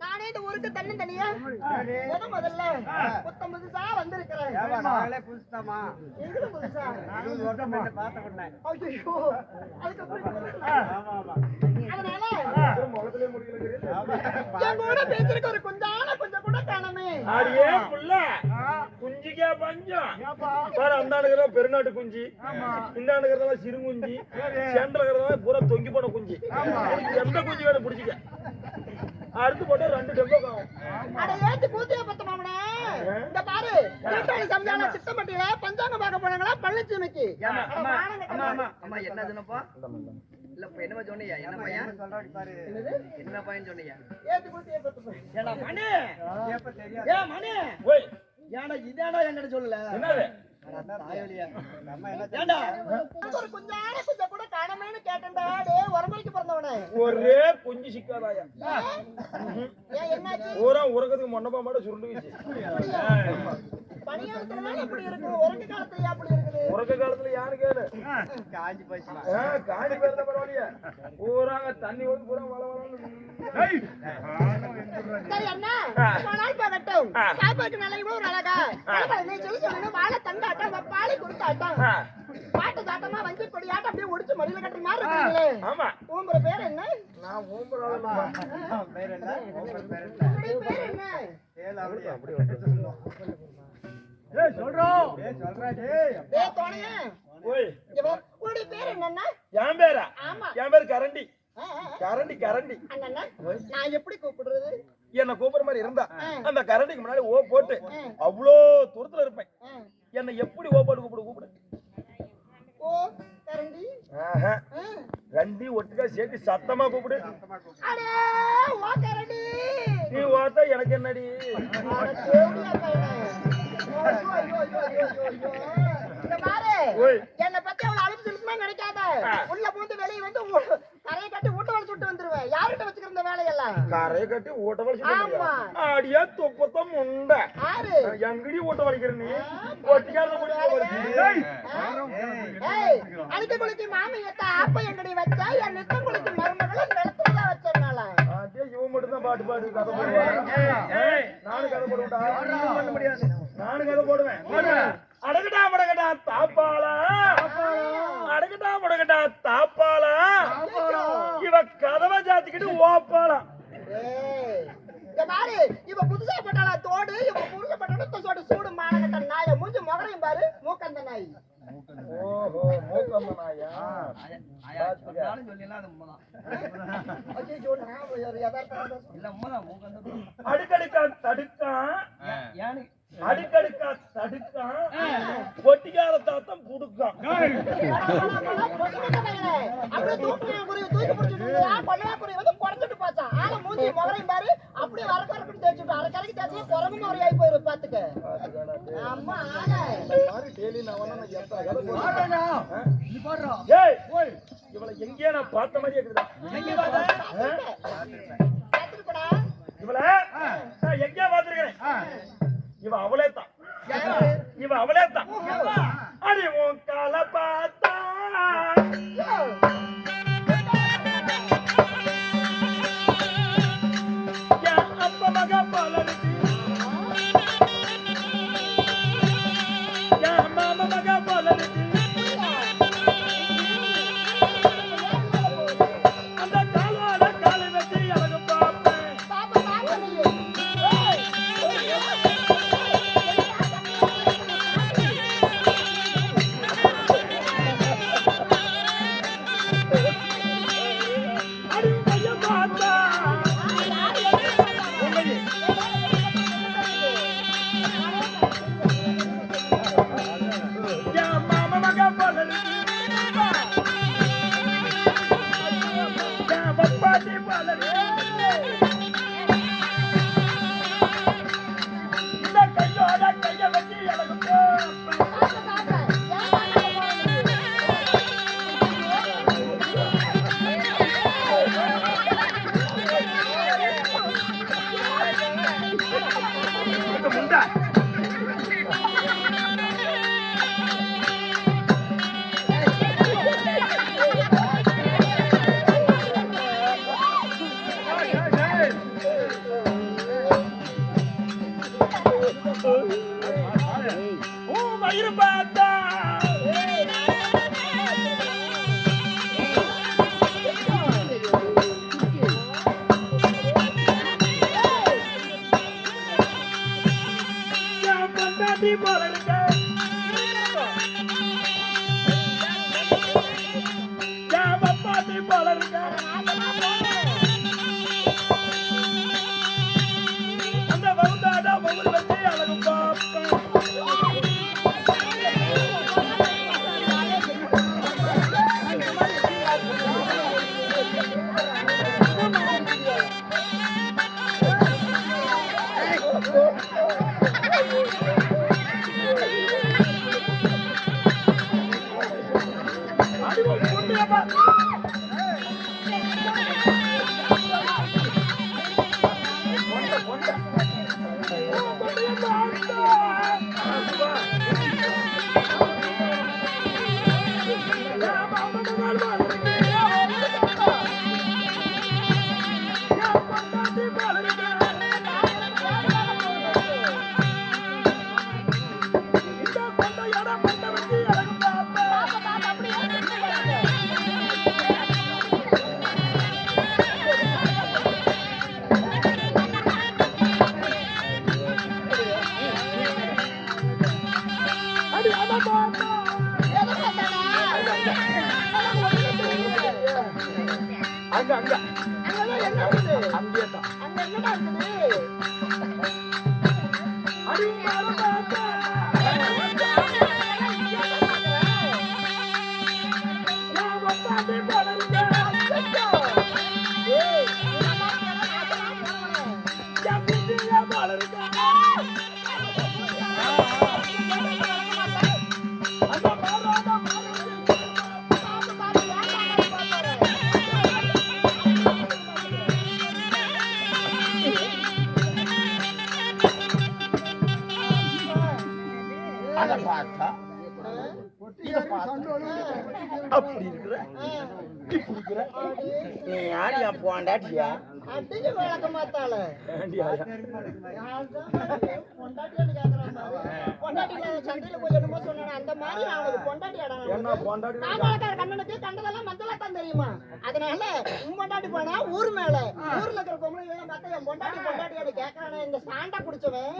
நானே இந்த ஊருக்கு தண்ணி தனியா முதல்ல? புத்தம் புதுசா வந்திருக்கிறேன். நாங்களே புதுசுதாம்மா. எங்கிட்ட புதுசா? இருபது வருஷம் முன்ன பார்த்த உடனே. ஐயோ அதுக்கப்புறம் ஆமா, ஆமா. அதனால ஆமா. என் கூட பேசிருக்க ஒரு குஞ்சான கொஞ்சம் கூட காணமே. அடியே புள்ள. குஞ்சிக்கா பஞ்சம். பாரு அந்த இருக்கிற பெருநாட்டு குஞ்சு. இந்த இருக்கிறதெல்லாம் சிறு குஞ்சு சென்டர் இருக்கிறதெல்லாம் பூரா தொங்கி போன குஞ்சு. எந்த குஞ்சு வேணும் பிடிச்சிக்க. அறுத்து போட்டா ரெண்டு டெம்போ காவும் அட ஏத்து கூத்திய பத்த மாமனே இந்த பாரு கூட்டாளி சமையான சித்தம்பட்டியில பஞ்சாங்க பார்க்க போனாங்களா பழனிச்சாமிக்கு அட அம்மா, அம்மா, அம்மா, அம்மா, என்னதுன்னப்பா? இல்ல, இப்ப சொன்னீங்க? என்ன பையன்? சொல்றாடி பாரு. என்ன பையன் சொன்னீங்க? ஏத்து கூத்திய பத்த ஏடா, மணி! ஏ, மணி! ஓய் ஏன்டா, இதான்டா என்கிட்ட சொல்லல? என்னது ஒரு குஞ்சான கொஞ்சம் கூட காணமேன்னு கேட்டேன்டா. டேய் உரம்பரைக்கு பிறந்தவனே. ஒரே குஞ்சு சிக்காதாயா? பூரா உறக்கத்துக்கு மொன்னப்பா மாட்ட சுருண்டுக்குச்சு. பணியாளத்துல உறக்க காலத்துல யாரு கேளு? காஞ்சி. ஆ, காணி பேர்ல பரவாயில்லையே. பூராங்க தண்ணி வந்து பூரா வள சாப்பாட்டு நிலையுமே ஒரு அழகா. நீ சொல்லி சொல்லணும் வாழை தண்டாட்டம் வப்பாளி குடுத்தாட்டம் பாட்டு தாட்டமா வந்து கொடியாட்டம் அப்படியே ஒடிச்சு மடியில கட்டுற மாதிரி இருக்கீங்களே ஆமா. உங்களோட பேர் என்ன? நான் அவன் பேர் என்ன? பேர் என்ன? பேர் அப்படியா? என் பேரா? ஆமா. என் பேர் கரண்டி. கரண்டி கரண்டி. நான் எப்படி கூப்பிடுறது? என்ன கூப்பிடுற மாதிரி இருந்தா அந்த கரண்டிக்கு முன்னாடி ஓ போட்டு அவ்வளோ தூரத்துல இருப்பேன். என்னை எப்படி ஓ போட்டு கூப்பிடு கூப்பிடு. ஓ கரண்டி. ரெண்டி ஒட்டுக்கா சேர்த்து சத்தமா கூப்பிடு. அடே ஓ கரண்டி. நீ ஓத்தா எனக்கு என்னடி? என்னை பத்தி அவ்வளவு அழுப்பு செலுத்துமா நினைக்காத. உள்ள பூந்து வெளியே வந்து கரையை கட்டி ஊட்ட வளை சுட்டு வந்துருவேன் யார்கிட்ட வச்சுக்கிற வேலையெல்லாம்? கரையை கட்டி வலிச்சு ஆமா. அடியா தொப்பத்தம் ஆறு. எங்கடி ஓட்ட வலிக்கிற நீ ஒட்டிக்கார ஏய். அழுக்க குளிக்கு மாமி எத்த? ஆப்ப எங்கடி வச்ச? என் நித்தம் குளிக்கு பாட்டு கதை போடுவான் நானும் கதை போடுவேன்டா. பண்ண முடியாது. நானும் கதை போடுவேன். அடகடா மடகடா தாப்பாளா. அடகடா மடகடா தாப்பாளா. இவ கதவை ஜாத்திக்கிட்டு ஓப்பாளா. ஏய். இங்க பாரு இவ புதுசா போட்டாளா தோடு. இவ புருஷ போட்டாலும் சோடு சூடு மானகட்ட நாய மூஞ்சி முகரையும் பாரு மூக்கந்த நாய். அடுக்கடுக்கா தடுக்கான்? அடுக்கடுக்கா தடுக்கான் ஒட்டிக்கார தாத்தம் வந்து குறைஞ்சிட்டு போச்சான் ஆனா மூஞ்சி முகரையும் பாரு அப்படியே வரக்க வரக்குன்னு தேய்ச்சிட்டு அரை கரைக்கு தேய்ச்சி குரங்கு முறை ஆகி போயிரு பாத்துக்க டெய்லி நான் ஏய் இவளை எங்கேயோ நான் பார்த்த மாதிரியே இருக்குதா. இவளை? நான் எங்கேயோ பார்த்திருக்கிறேன். இவ அவளே தான். இவ அவளே தான். வயிறு பார்த்தா போல இருக்க. அடி மரபாத்தா கண்டதெல்லாம் மஞ்சளா தான் தெரியுமா? அதனால உன் பொண்டாட்டி போனா ஊர் மேல. ஊர்ல இருக்கிற பொம்பளை பார்த்தா என் பொண்டாட்டி பொண்டாட்டியாடு கேட்கறானே இந்த சாண்டா குடிச்சவன்.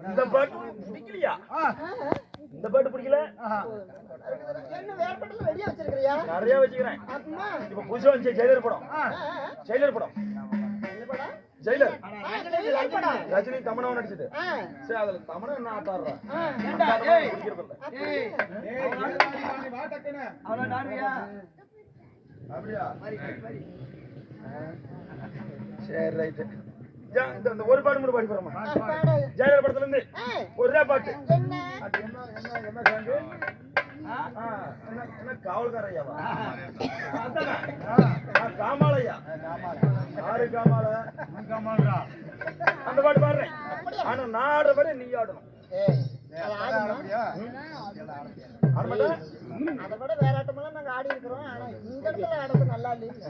இந்த பாட்டு பிடிக்கலையா? இந்த பாட்டு பிடிக்கல? என்ன வேறுபட்டது ரெடியா வச்சிருக்கிறியா? நிறைய வச்சுக்கிறேன். இப்ப புதுசா வந்து ஜெயிலர் படம். ஜெயிலர் படம். ஜெயிலர். ரஜினி தமனாவும் நடிச்சது சரி அதுல தமனா என்ன ஆட்டாடுறா ஆ. அப்படியா? சரி ரைட்டு. இந்த ஒரு பாட்டு மட்டும் பாடி போறோமா. ஜெயலலிதா படத்துல இருந்து ஒரே பாட்டு. காவல்காரையாவா காமாலையா? யாரு காமால? அந்த பாட்டு பாடுறேன் ஆனா நான் ஆடுறபடி நீ ஆடணும். அது விட வேற ஆட்டமெல்லாம் நாங்க ஆடி இருக்கிறோம். ஆனா இந்த இடத்துல ஆடுறது நல்லா இல்லைங்க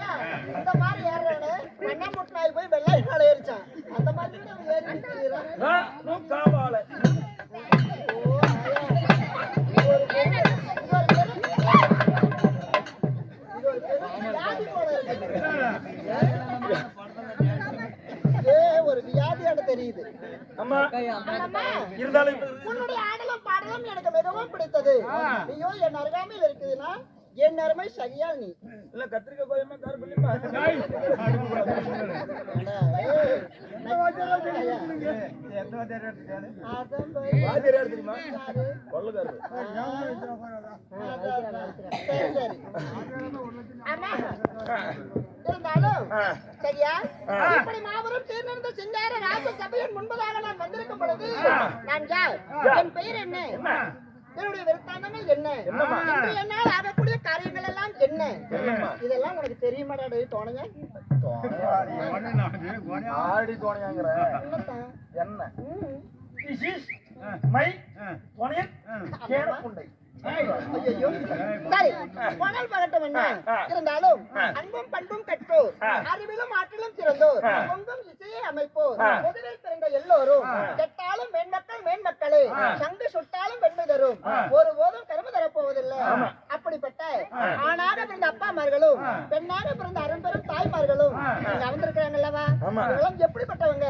ஆ. இந்த மாதிரி போய் வெள்ளாய் மேல ஏறிச்சான். அந்த மாதிரி தான் தெரியுது. இருந்தாலும் உன்னுடைய ஆடலும் பாடலும் எனக்கு மிகவும் பிடித்தது. நீயோ என் அருகாமையில் இருக்குதுன்னா என் அருமை சரியா நீ. இல்ல கத்திரிக்காய் கோயமா இருந்தாலும். சரியா. இப்படி மாபெரும் தீர்ந்திருந்த சிங்கார ராஜ சபையின் முன்பதாக நான் வந்திருக்கும் பொழுது. நான் யார்? என் பெயர் என்ன என்ன என்னுடைய விருத்தாந்தங்கள் என்ன என்னம்மா? இன்று என்னால் ஆகக்கூடிய காரியங்கள் எல்லாம் என்ன? இதெல்லாம் உனக்கு தெரியுமாடா ஆடி தோணையாங்கிற என்னத்தான் என்ன ம். துணையன் கேரப்புண்டை. சரி புகழ் பகட்டும் என்ன. இருந்தாலும். அன்பும் பண்பும் கற்றோர். அறிவிலும் ஆற்றிலும் சிறந்தோர். பொங்கும் இசையே அமைப்போர். முதலில் பிறந்த எல்லோரும் கெட்டாலும் மேன்மக்கள் மேன்மக்களே சங்கு சுட்டாலும் வெண்மை தரும் ஒருபோதும் கரும்பு தரப்போவதில்லை அப்படிப்பட்ட ஆணாக பிறந்த அப்பாமார்களும் பெண்ணாக பிறந்த அரும்பெரும் தாய்மார்களும் இங்க வந்திருக்கிறாங்கல்லவா ஆமா. இவங்களும் எப்படிப்பட்டவங்க?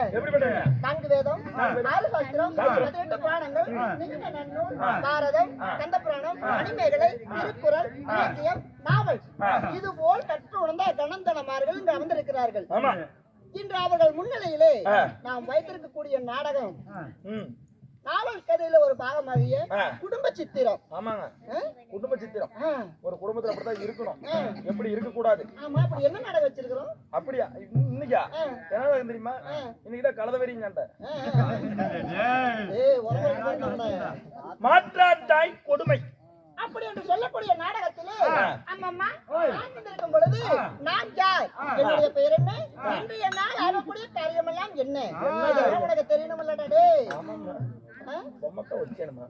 நான்கு வேதம் நாலு சாஸ்திரம் பதினெட்டு புராணங்கள் நீண்ட நன்னூல் பாரதம் கந்த புராணம் மணிமேகலை திருக்குறள் இலக்கியம் நாவல். இது போல் கற்று உணர்ந்த கணந்தனமார்கள் இங்கு அமர்ந்திருக்கிறார்கள் இன்று அவர்கள் முன்னிலையிலே. நாம் வைத்திருக்கக்கூடிய நாடகம் ம் நாவல் கதையில ஒரு பாகமாகிய. குடும்ப சித்திரம் ஆமாங்க? குடும்ப சித்திரம். ஒரு குடும்பத்துல அப்படித்தான் இருக்கணும். எப்படி இருக்க கூடாது ஆமா அப்படி என்ன நாடகம் வச்சிருக்கிறோம்? அப்படியா? இன்ன- இன்னைக்கா. என்ன தெரியுமா. இன்னைக்குதான் இருக்கானே. மாற்றாட்டாய் கொடுமை. அப்படி என்று சொல்லக்கூடிய நாடகத்திலே அம்மம்மா நான் வந்திருக்கும் பொழுது நான் யார்? என்னுடைய பெயர் என்ன? இன்று என்னால் ஆகக்கூடிய காரியமெல்லாம் என்ன? உனக்கு தெரியணுமில்லடா டேய். ஆ? பொம்மக்கா வச்சேனுமா